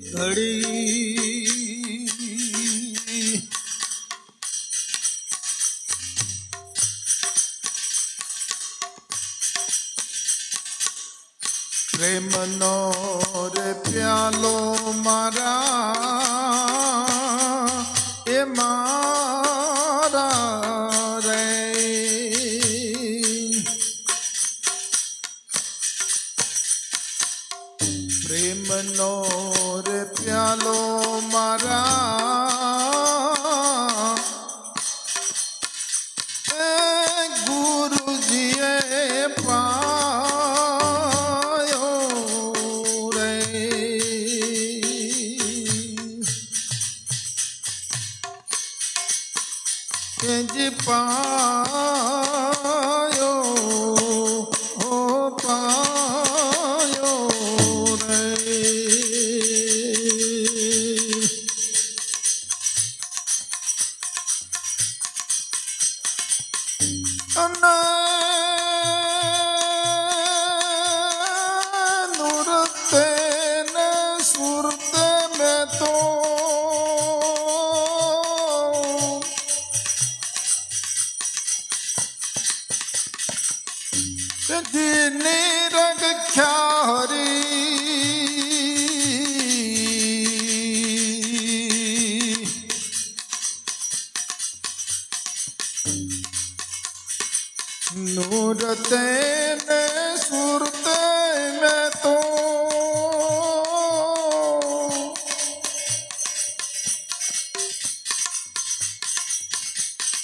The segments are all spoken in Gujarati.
घड़ी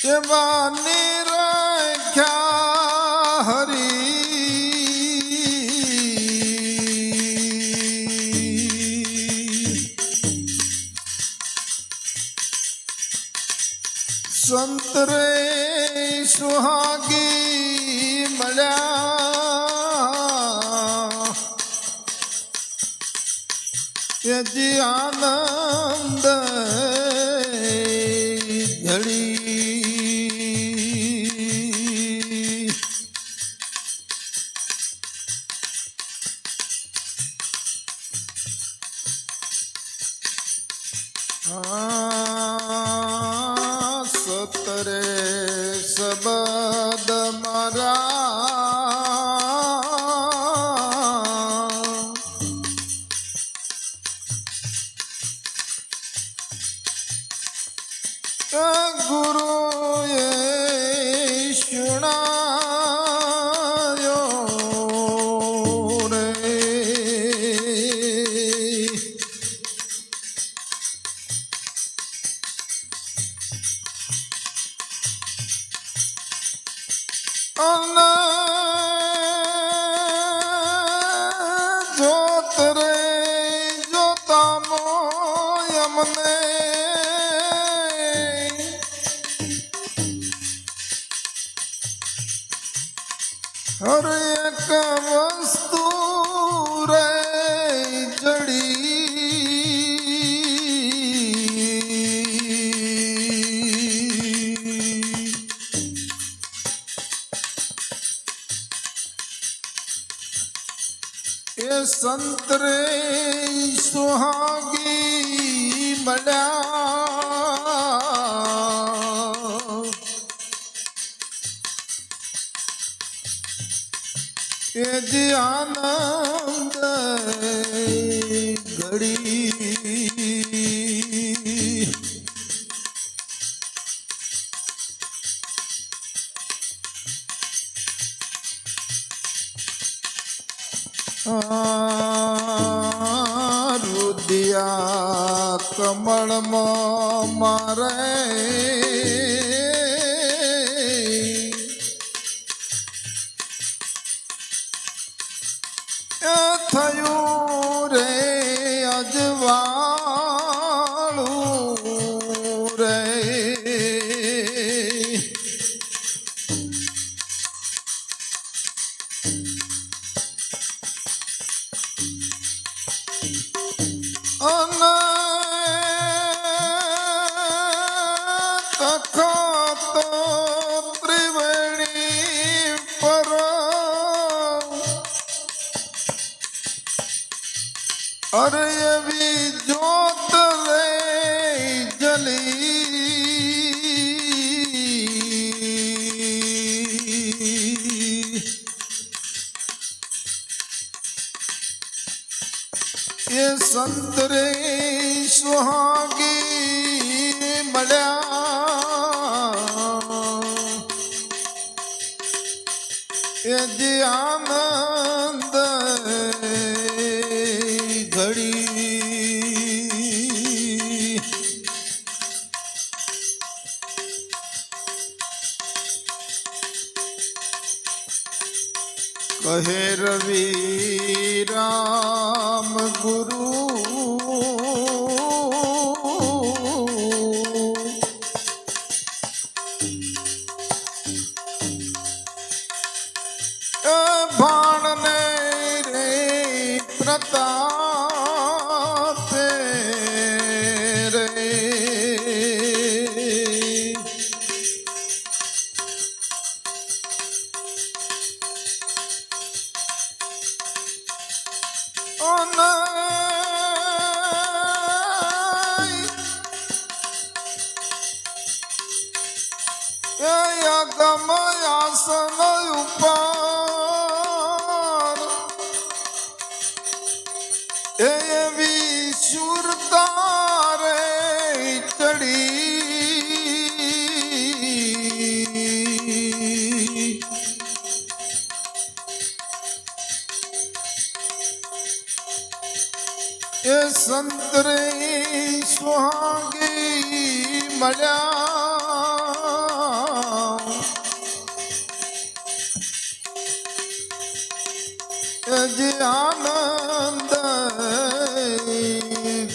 સેવાની રાખ્યા હરી સંતરે સુહાગી મળ્યા એ જી આનંદ સંતરે સુહાગી મળ્યા એ જે આનંદ করে সোহা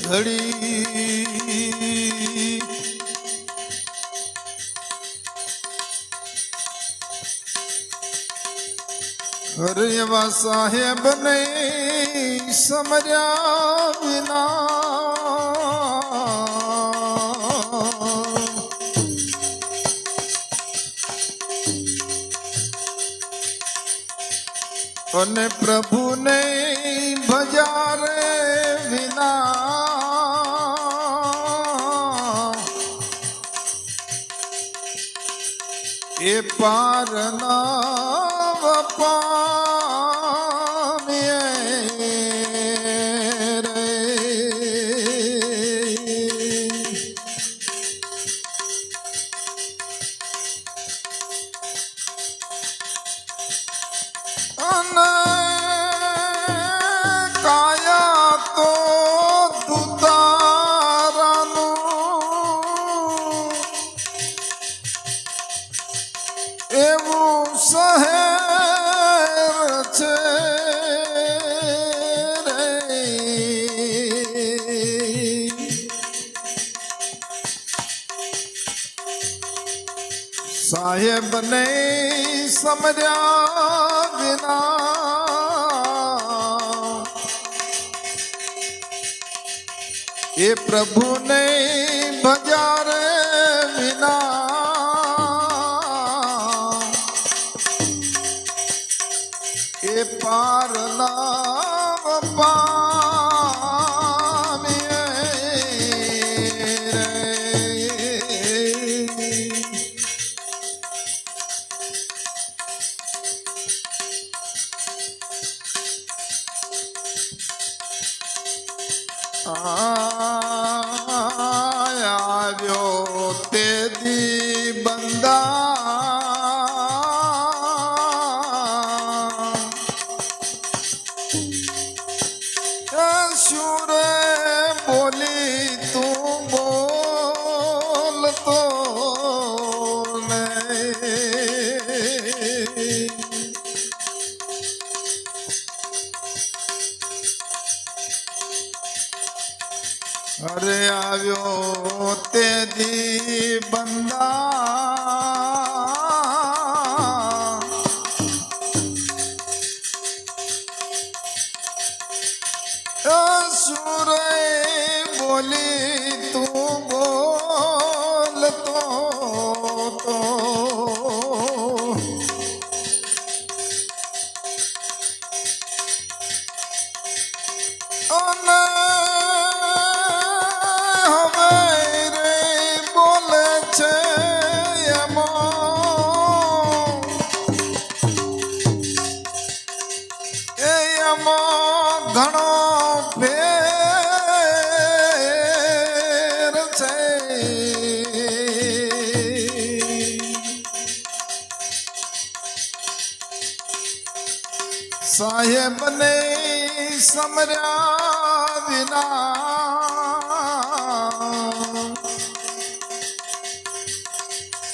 ઘડી હરિયવા સાહેબ ને સમર્યા વિના. અને પ્રભુને પાર ના પામે અના બને સમર્યા વિના. એ પ્રભુને ભજા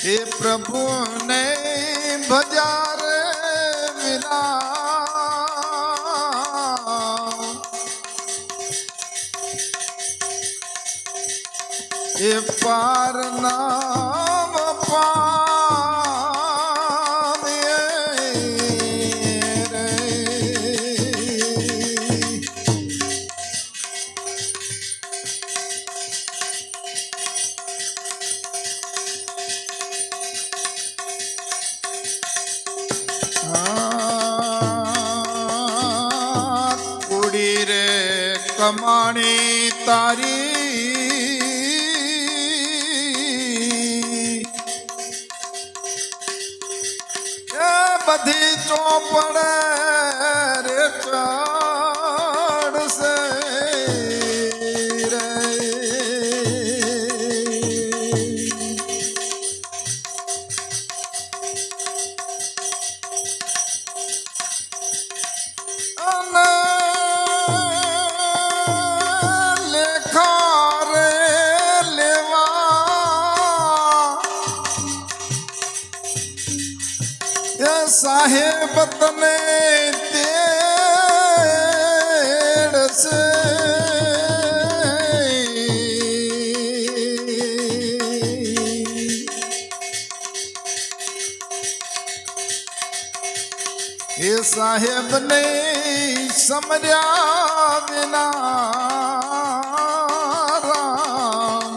એ પ્રભુને ભજા બધી ચોપડે રે ચા સમર્યા વિના રામ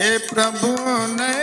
એ પ્રભુને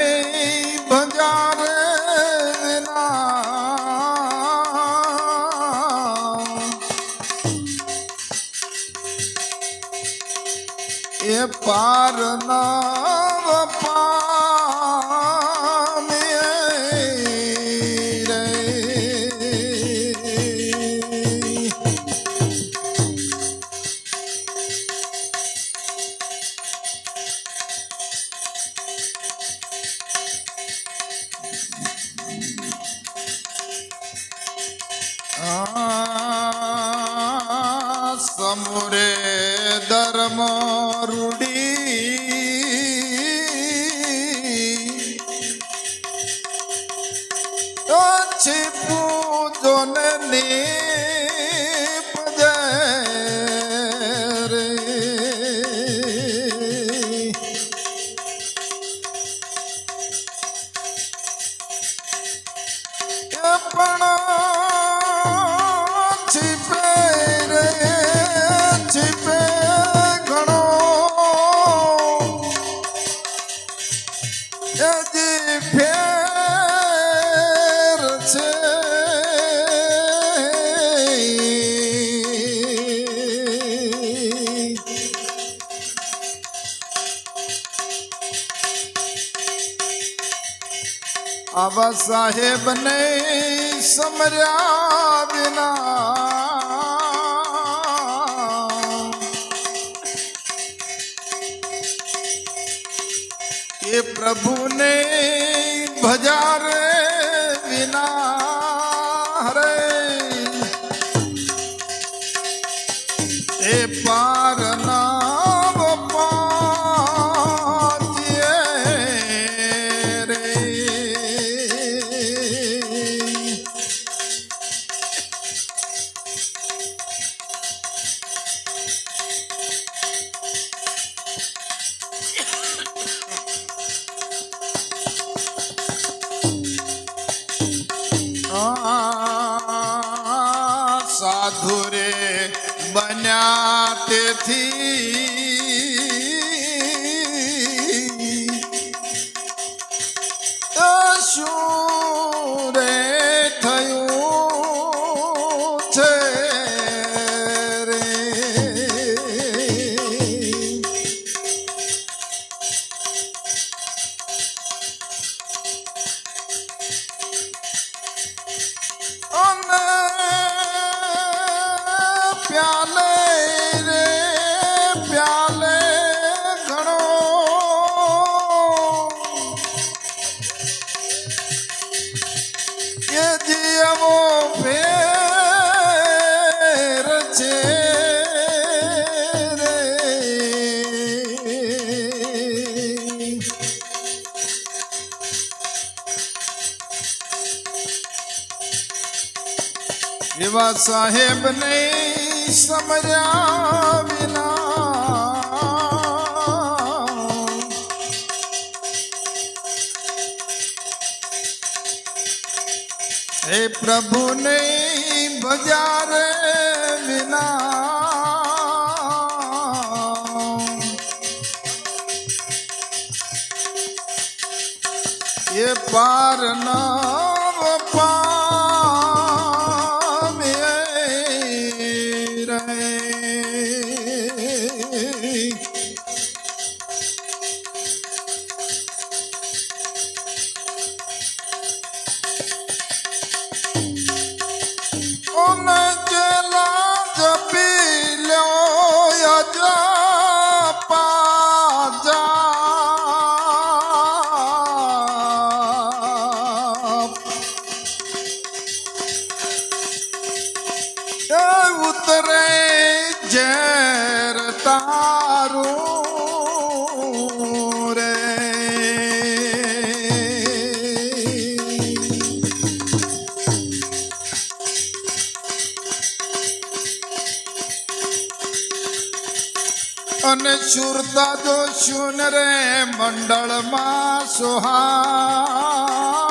আছি পূজনে নিয়ে साहेब ने समरिया बिना। ये प्रभु ने भजार એવા સાહેબ નહીં સમજ્યા વિના. હે પ્રભુ નહીં ભજ્યા રે વિના. એ પાર ના સુરતા દોષ્યુન રે મંડળમાં સોહા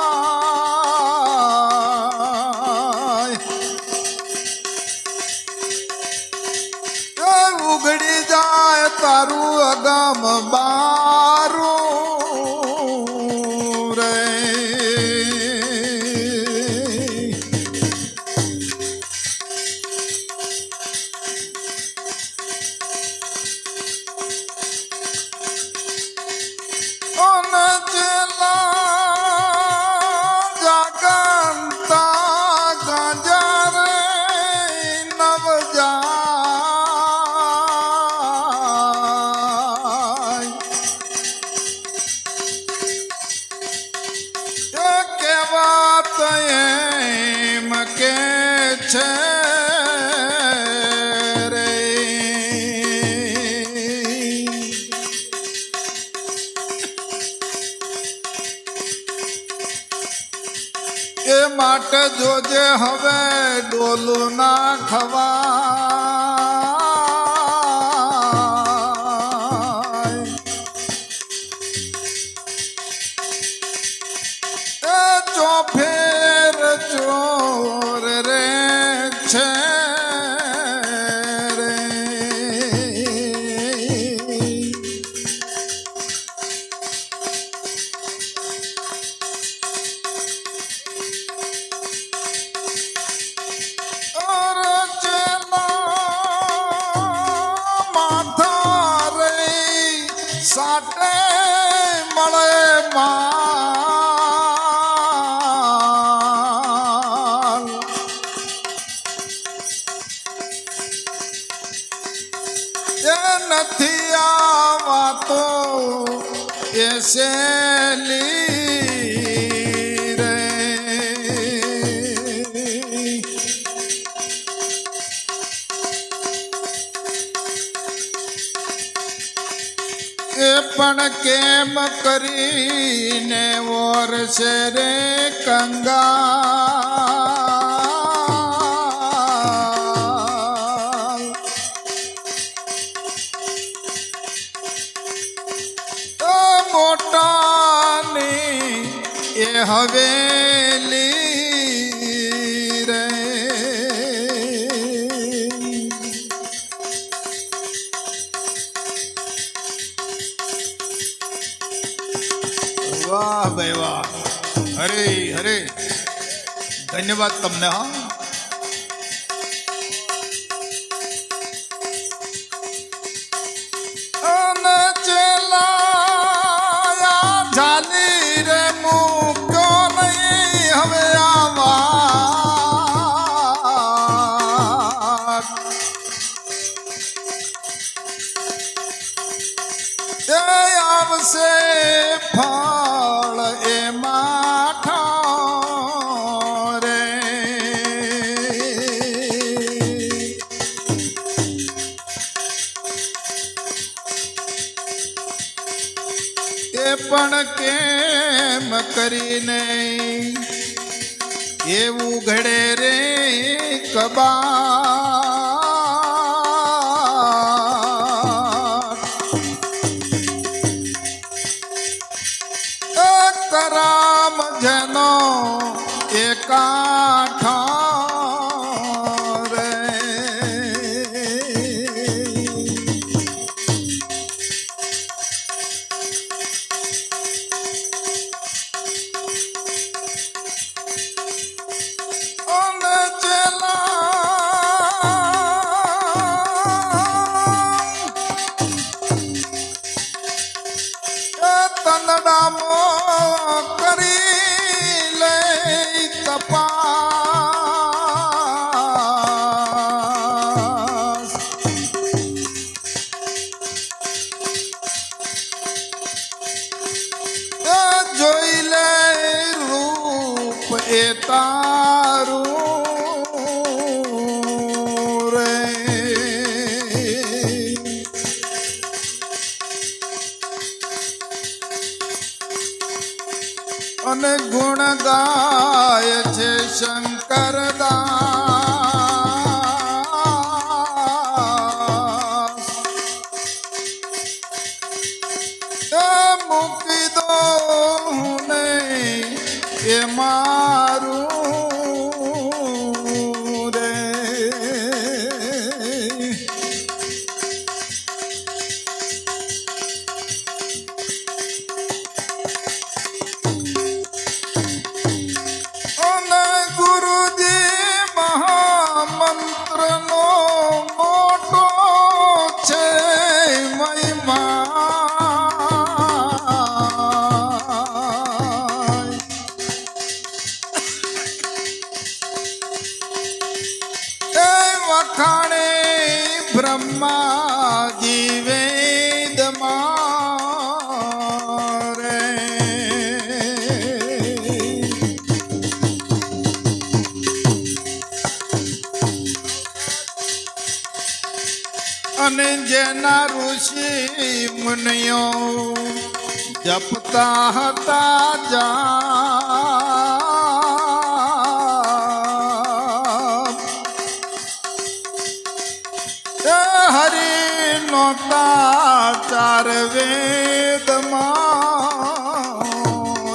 પ્રેમ કરીને ઓર છે રે કંગા ધન્યવાદ તમને હા. Baba. અને ગુણ ગાય છે શંકરદા. વખાણે બ્રહ્માજી વેદમાં અને જેના ઋષિ મુનિયો જપતા હતા જા મોટા ચાર વેદમાં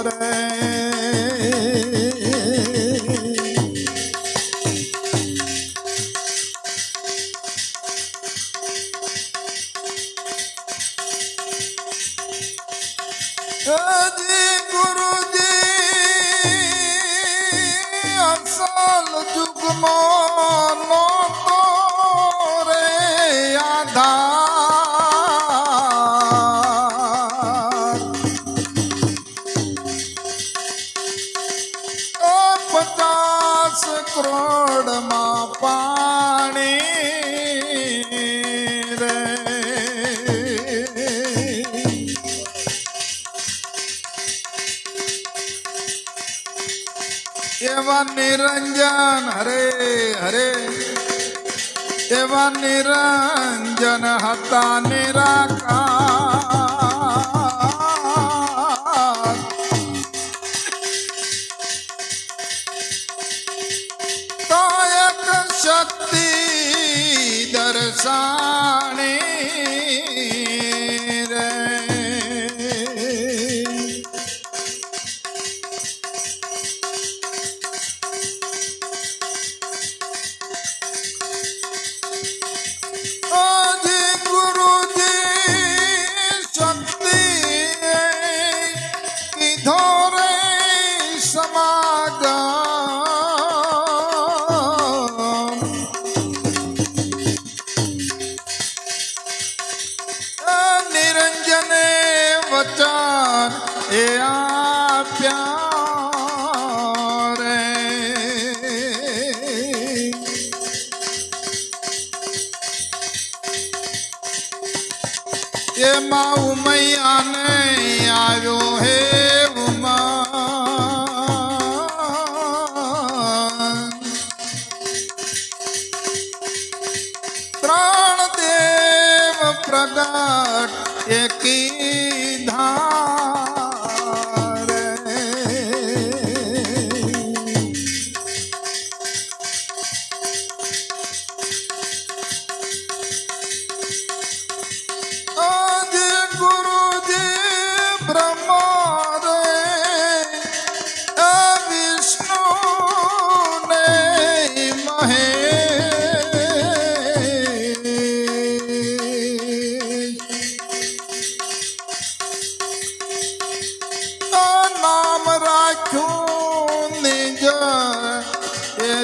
રે. ગુરુજી અસલ જુગમાં નિરંજન હતા નિરાકાર તો એક શક્તિ દર્શા உமையான ஆயோ ஹே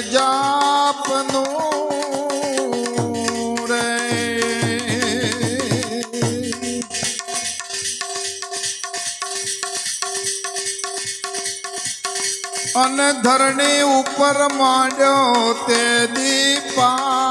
જાપનું રે. અને ધરણી ઉપર માંડ્યો તે દીપા.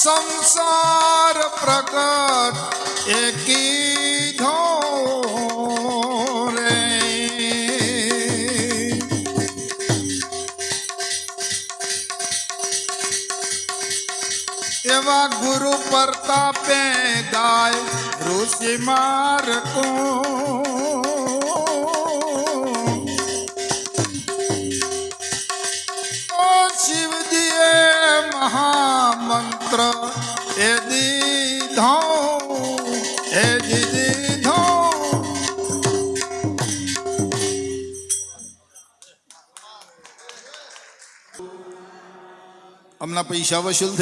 સંસાર પ્રગટ એકી રે એવા ગુરુ પ્રતાપે ગાય ઋષિ મારકો പൈശ വശുദ്ധ